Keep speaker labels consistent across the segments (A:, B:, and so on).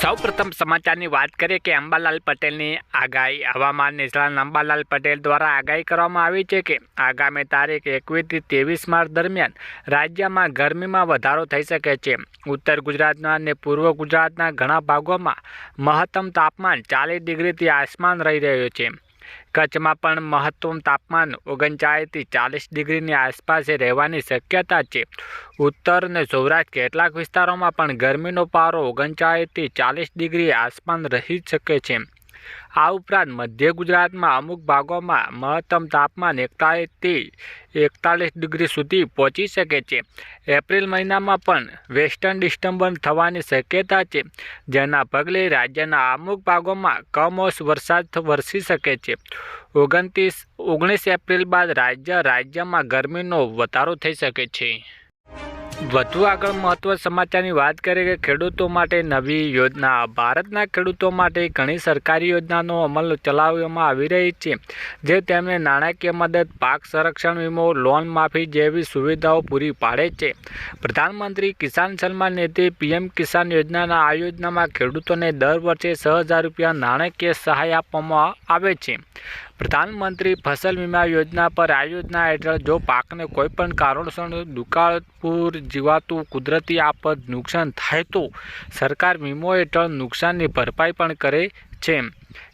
A: સૌ પ્રથમ સમાચારની વાત કરીએ કે અંબાલાલ પટેલની આગાહી. હવામાન નિષ્ણાત અંબાલાલ પટેલ દ્વારા આગાહી કરવામાં આવી છે કે આગામી તારીખ એકવીસથી ત્રેવીસ માર્ચ દરમિયાન રાજ્યમાં ગરમીમાં વધારો થઈ શકે છે. ઉત્તર ગુજરાતના અને પૂર્વ ગુજરાતના ઘણા ભાગોમાં મહત્તમ તાપમાન ચાલીસ ડિગ્રીથી આસમાન રહી રહ્યું છે. કચ્છમાં પણ મહત્તમ તાપમાન ઓગણચાળીસથી ચાલીસ ડિગ્રીની આસપાસ રહેવાની શક્યતા છે. ઉત્તર અને સૌરાષ્ટ્ર કેટલાક વિસ્તારોમાં પણ ગરમીનો પારો ઓગણચાળીસથી ચાલીસ ડિગ્રી આસપાસ રહી શકે છે. આ ઉપરાંત મધ્ય ગુજરાતમાં અમુક ભાગોમાં મહત્તમ તાપમાન એકતાલીસથી એકતાલીસ ડિગ્રી સુધી પહોંચી શકે છે. એપ્રિલ મહિનામાં પણ વેસ્ટર્ન ડિસ્ટર્બન્સ થવાની શક્યતા છે, જેના પગલે રાજ્યના અમુક ભાગોમાં કમોસ વરસાદ વરસી શકે છે. ઓગણત્રીસ, ઓગણીસ એપ્રિલ બાદ રાજ્ય, રાજ્યમાં ગરમીનો વધારો થઈ શકે છે. વધુ આગળ મહત્વ સમાચારની વાત કરીએ કે ખેડૂતો માટે નવી યોજના, ભારતના ખેડૂતો માટે ઘણી સરકારી યોજનાનો અમલ ચલાવવામાં આવી રહી છે, જે તેમને નાણાકીય મદદ, પાક સંરક્ષણ વીમો, લોન માફી જેવી સુવિધાઓ પૂરી પાડે છે. પ્રધાનમંત્રી કિસાન સન્માન નિધિ પીએમ કિસાન યોજનાના આ યોજનામાં ખેડૂતોને દર વર્ષે છ હજાર રૂપિયા નાણાકીય સહાય આપવામાં આવે છે. પ્રધાનમંત્રી ફસલ વીમા યોજના પર આ યોજના હેઠળ જો પાકને કોઈપણ કારણોસર દુકાળ પૂર જીવાતું કુદરતી આફત નુકસાન થાય તો સરકાર વીમો હેઠળ નુકસાનની ભરપાઈ પણ કરે છે.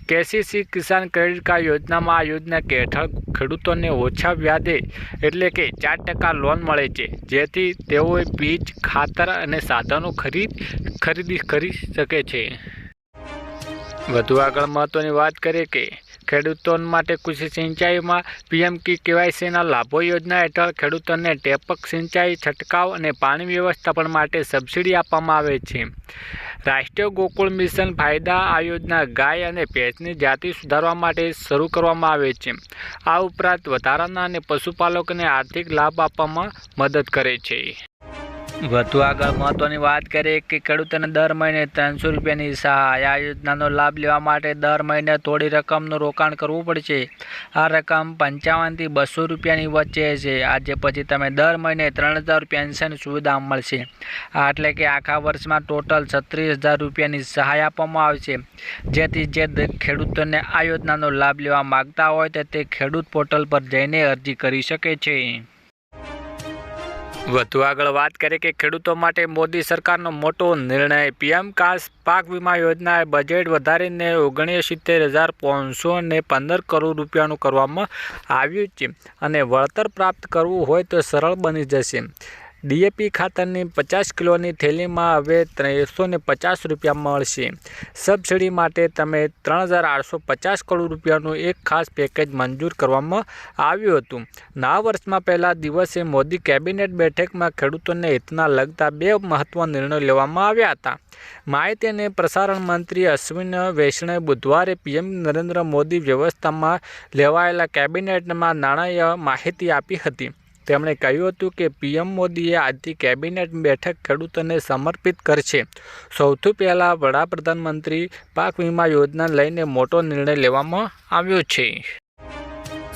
A: કેસીસી કિસાન ક્રેડિટ કાર્ડ યોજનામાં આ યોજના હેઠળ ખેડૂતોને ઓછા વ્યાજે એટલે કે ચાર ટકા લોન મળે છે, જેથી તેઓએ બીજ, ખાતર અને સાધનો ખરીદ, ખરીદી કરી શકે છે. વધુ આગળ મહત્ત્વની વાત કરીએ કે ખેડૂતો માટે કૃષિ સિંચાઈમાં પીએમ કી કેવાયસીના લાભો યોજના હેઠળ ખેડૂતોને ટેપક સિંચાઈ, છંટકાવ અને પાણી વ્યવસ્થાપન માટે સબસિડી આપવામાં આવે છે. રાષ્ટ્રીય ગોકુળ મિશન ફાયદા આ યોજના ગાય અને ભેંસની જાતિ સુધારવા માટે શરૂ કરવામાં આવે છે. આ ઉપરાંત વધારાના અને પશુપાલકોને આર્થિક લાભ આપવામાં મદદ કરે છે. વધુ આગળ મહત્વની વાત કરીએ કે ખેડૂતોને દર મહિને ત્રણસો રૂપિયાની સહાય આ યોજનાનો લાભ લેવા માટે દર મહિને થોડી રકમનું રોકાણ કરવું પડશે. આ રકમ પંચાવનથી બસો રૂપિયાની વચ્ચે છે. આજે પછી તમે દર મહિને ત્રણ હજાર પેન્શન સુવિધા મળશે? આ એટલે કે આખા વર્ષમાં ટોટલ છત્રીસ હજાર રૂપિયાની સહાય આપવામાં આવશે જેથી જે ખેડૂતોને આ યોજનાનો લાભ લેવા માગતા હોય તો ખેડૂત પોર્ટલ પર જઈને અરજી કરી શકે છે. વધુ આગળ વાત કરીએ કે ખેડૂતો માટે મોદી સરકારનો મોટો નિર્ણય પીએમ કાસ પાક વીમા યોજનાએ બજેટ વધારીને ઓગણસિત્તેર હજાર પાંચસો ને પંદર કરોડ રૂપિયાનું કરવામાં આવ્યું છે. અને વળતર પ્રાપ્ત કરવું હોય તો સરળ બની જશે. ડીએપી ખાતરની પચાસ કિલોની થેલીમાં હવે ત્રણસો ને પચાસ રૂપિયા મળશે. સબસિડી માટે તમે ત્રણ હજાર આઠસો પચાસ કરોડ રૂપિયાનું એક ખાસ પેકેજ મંજૂર કરવામાં આવ્યું હતું. નવા વર્ષમાં પહેલા દિવસે મોદી કેબિનેટ બેઠકમાં ખેડૂતોને હિતના લગતા બે મહત્વ નિર્ણયો લેવામાં આવ્યા હતા. માહિતી અને પ્રસારણ મંત્રી અશ્વિન વૈષ્ણવે બુધવારે પીએમ નરેન્દ્ર મોદી વ્યવસ્થામાં લેવાયેલા કેબિનેટમાં નાણાકીય માહિતી આપી હતી. તેમણે કહ્યું હતું કે પીએમ મોદીએ આજથી કેબિનેટ બેઠક ખેડૂતોને સમર્પિત કરશે. સૌથી પહેલાં વડાપ્રધાનમંત્રી પાક વીમા યોજના લઈને મોટો નિર્ણય લેવામાં આવ્યો છે.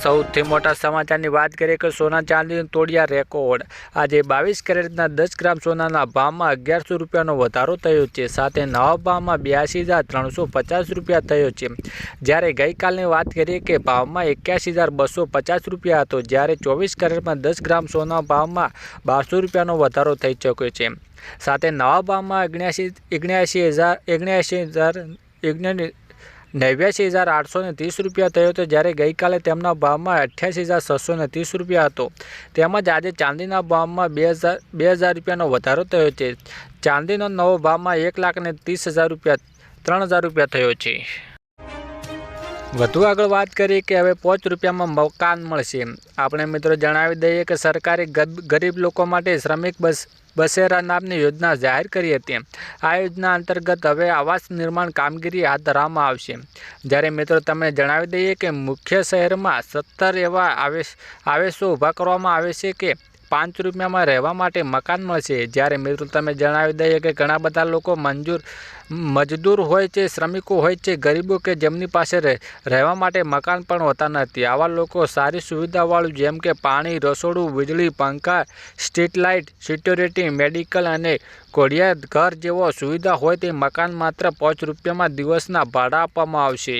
A: સૌથી મોટા સમાચારની વાત કરીએ કે સોના ચાંદીને તોડ્યા રેકોર્ડ. આજે બાવીસ કેરેટના દસ ગ્રામ સોનાના ભાવમાં અગિયારસો રૂપિયાનો વધારો થયો છે. સાથે નવા ભાવમાં બ્યાસી હજાર ત્રણસો પચાસ રૂપિયા થયો છે. જ્યારે ગઈકાલની વાત કરીએ કે ભાવમાં એક્યાસી હજાર બસો પચાસ રૂપિયા હતો, જ્યારે ચોવીસ કેરેટમાં દસ ગ્રામ સોના ભાવમાં બારસો રૂપિયાનો વધારો થઈ ચૂક્યો છે. સાથે નવા ભાવમાં ઓગણ્યાસી ઓગણ્યાસી હજાર ઓગણ્યાસી હજાર નેવ્યાસી હજાર આઠસો ને ત્રીસ રૂપિયા થયો હતો જ્યારે ગઈકાલે તેમના ભાવમાં અઠ્યાસી હજાર છસો ને ત્રીસ રૂપિયા હતો. તેમજ આજે ચાંદીના ભાવમાં બે હજાર બે હજાર રૂપિયાનો વધારો થયો છે. ચાંદીનો નવો ભાવમાં એક લાખ ને ત્રીસ હજાર રૂપિયા, ત્રણ હજાર રૂપિયા થયો છે. વધુ આગળ વાત કરીએ કે હવે પાંચ રૂપિયામાં મકાન મળશે. આપણે મિત્રો જણાવી દઈએ કે સરકારે ગરીબ લોકો માટે શ્રમિક બસ બસેરા નામની યોજના જાહેર કરી હતી. આ યોજના અંતર્ગત હવે આવાસ નિર્માણ કામગીરી હાથ ધરવામાં આવશે. જ્યારે મિત્રો તમને જણાવી દઈએ કે મુખ્ય શહેરમાં સત્તર એવા આવેશ, આવેશો ઊભા કરવામાં આવે છે કે પાંચ રૂપિયામાં રહેવા માટે મકાન મળશે. જ્યારે મિત્રો તમે જણાવી દઈએ કે ઘણા બધા લોકો મંજૂર, મજદૂર હોય છે, શ્રમિકો હોય છે, ગરીબો કે જેમની પાસે રહે, રહેવા માટે મકાન પણ હોતા નથી. આવા લોકો સારી સુવિધાવાળું જેમ કે પાણી, રસોડું, વીજળી, પંખા, સ્ટ્રીટ લાઇટ, સિક્યોરિટી, મેડિકલ અને કોડિયા ઘર જેવો સુવિધા હોય તે મકાન માત્ર પાંચ રૂપિયામાં દિવસના ભાડા આપવામાં આવશે.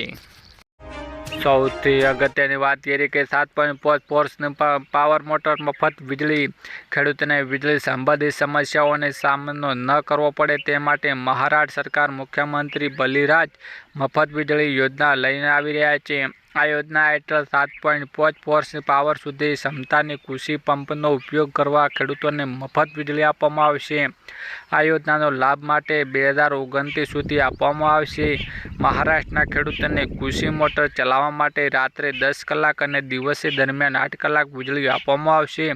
A: સૌથી અગત્યની વાત કરીએ કે સાત પોઈન્ટ પાંચ ફોર્સની પાવર મોટર મફત વીજળી, ખેડૂતોને વીજળી સંબંધિત સમસ્યાઓનો સામનો ન કરવો પડે તે માટે મહારાષ્ટ્ર સરકાર મુખ્યમંત્રી બલિરાજ મફત વીજળી યોજના લઈને આવી રહ્યા છે. આ યોજના હેઠળ સાત પોઈન્ટ પાંચ ફોર્સની પાવર સુધી ક્ષમતાની કૃષિ પંપનો ઉપયોગ કરવા ખેડૂતોને મફત વીજળી આપવામાં આવશે. આ યોજનાનો લાભ માટે બે હજાર ઓગણત્રીસ સુધી આપવામાં આવશે. મહારાષ્ટ્રના ખેડૂતોને કૃષિ મોટર ચલાવવા માટે રાત્રે દસ કલાક અને દિવસે દરમિયાન આઠ કલાક વીજળી આપવામાં આવશે.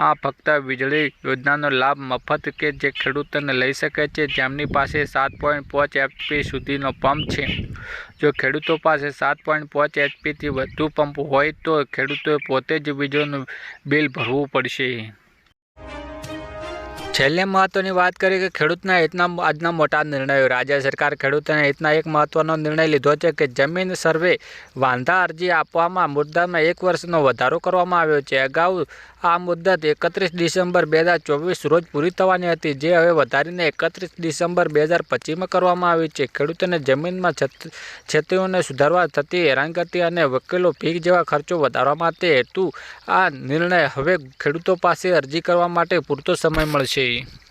A: આ ફક્ત વીજળી યોજનાનો લાભ મફત કે જે ખેડૂતોને લઈ શકે છે, જેમની પાસે સાત પોઈન્ટ પાંચ એફપી સુધીનો પંપ છે. જો ખેડૂતો પાસે સાત પોઈન્ટ પાંચ એચપીથી વધુ પંપ હોય તો ખેડૂતોએ પોતે જ વીજળીનું બિલ ભરવું પડશે. છેલ્લે મહત્વની વાત કરીએ કે ખેડૂતના હિતના આજના મોટા નિર્ણયો. રાજ્ય સરકાર ખેડૂતોના હિતના એક મહત્વનો નિર્ણય લીધો છે કે જમીન સર્વે વાંધા અરજી આપવામાં મુદ્દામાં એક વર્ષનો વધારો કરવામાં આવ્યો છે. અગાઉ આ મુદત એકત્રીસ ડિસેમ્બર બે હજાર ચોવીસ રોજ પૂરી થવાની હતી. જે હવે વધારીને એકત્રીસ ડિસેમ્બર બે હજાર પચીસમાં કરવામાં આવી છે. ખેડૂતોને જમીનમાં છેતરીઓને સુધારવા થતી હેરાનગતિ અને વકીલો ફી જેવા ખર્ચો વધારવા માટે હેતુ આ નિર્ણય. હવે ખેડૂતો પાસે અરજી કરવા માટે પૂરતો સમય મળશે.
B: see